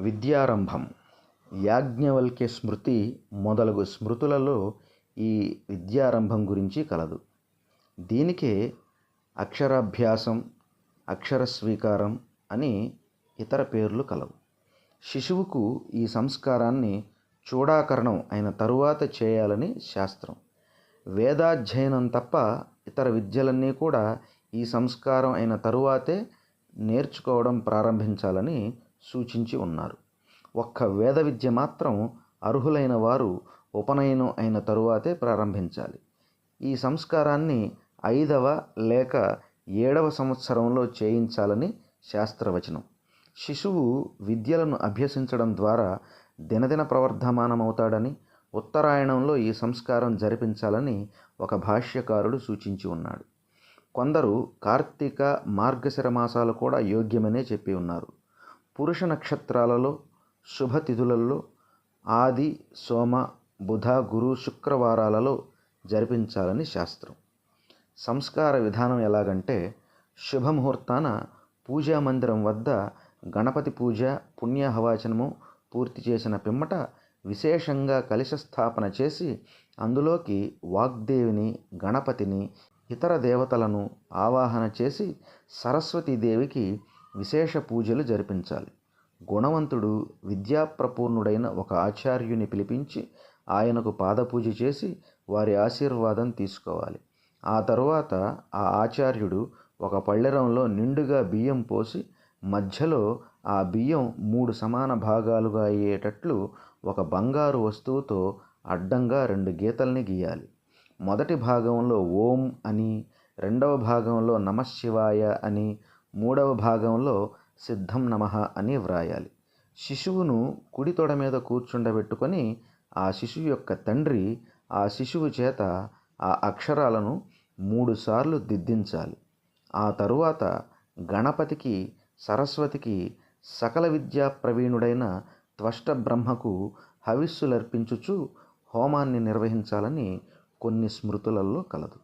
విద్యారంభం. యాజ్ఞవల్క్య స్మృతి మొదలగు స్మృతులలో ఈ విద్యారంభం గురించి కలదు. దీనికే అక్షరాభ్యాసం అక్షర స్వీకారం అని ఇతర పేర్లు కలవు. శిశువుకు ఈ సంస్కారాన్ని చూడాకరణం అయిన తరువాత చేయాలని శాస్త్రం. వేదాధ్యయనం తప్ప ఇతర విద్యలన్నీ కూడా ఈ సంస్కారం అయిన తరువాతే నేర్చుకోవడం ప్రారంభించాలని సూచించి ఉన్నారు. ఒక్క వేద విద్య మాత్రం అర్హులైన వారు ఉపనయనం అయిన తరువాతే ప్రారంభించాలి. ఈ సంస్కారాన్ని ఐదవ లేక ఏడవ సంవత్సరంలో చేయించాలని శాస్త్రవచనం. శిశువు విద్యలను అభ్యసించడం ద్వారా దినదిన ప్రవర్ధమానమవుతాడని ఉత్తరాయణంలో ఈ సంస్కారం జరిపించాలని ఒక భాష్యకారుడు సూచించి ఉన్నాడు. కొందరు కార్తీక మార్గశిర మాసాలు కూడా యోగ్యమనే చెప్పి ఉన్నారు. పురుష నక్షత్రాలలో శుభతిథులలో ఆది సోమ బుధ గురు శుక్రవారాలలో జరిపించాలని శాస్త్రం. సంస్కార విధానం ఎలాగంటే శుభముహూర్తాన పూజా మందిరం వద్ద గణపతి పూజ పుణ్యహవాచనము పూర్తి చేసిన పిమ్మట విశేషంగా కలిశ స్థాపన చేసి అందులోకి వాగ్దేవిని గణపతిని ఇతర దేవతలను ఆవాహన చేసి సరస్వతీదేవికి విశేష పూజలు జరిపించాలి. గుణవంతుడు విద్యాప్రపూర్ణుడైన ఒక ఆచార్యుని పిలిపించి ఆయనకు పాదపూజ చేసి వారి ఆశీర్వాదం తీసుకోవాలి. ఆ తరువాత ఆ ఆచార్యుడు ఒక పళ్ళెరంలో నిండుగా బియ్యం పోసి మధ్యలో ఆ బియ్యం మూడు సమాన భాగాలుగా అయ్యేటట్లు ఒక బంగారు వస్తువుతో అడ్డంగా రెండు గీతల్ని గీయాలి. మొదటి భాగంలో ఓం అని రెండవ భాగంలో నమశివాయ అని మూడవ భాగంలో సిద్ధం నమః అని వ్రాయాలి. శిశువును కుడి తొడ మీద కూర్చుండబెట్టుకొని ఆ శిశువు యొక్క తండ్రి ఆ శిశువు చేత ఆ అక్షరాలను మూడుసార్లు దిద్దించాలి. ఆ తరువాత గణపతికి సరస్వతికి సకల విద్యా ప్రవీణుడైన త్వష్ట బ్రహ్మకు హవిస్సులర్పించుచు హోమాన్ని నిర్వహించాలని కొన్ని స్మృతులలో కలదు.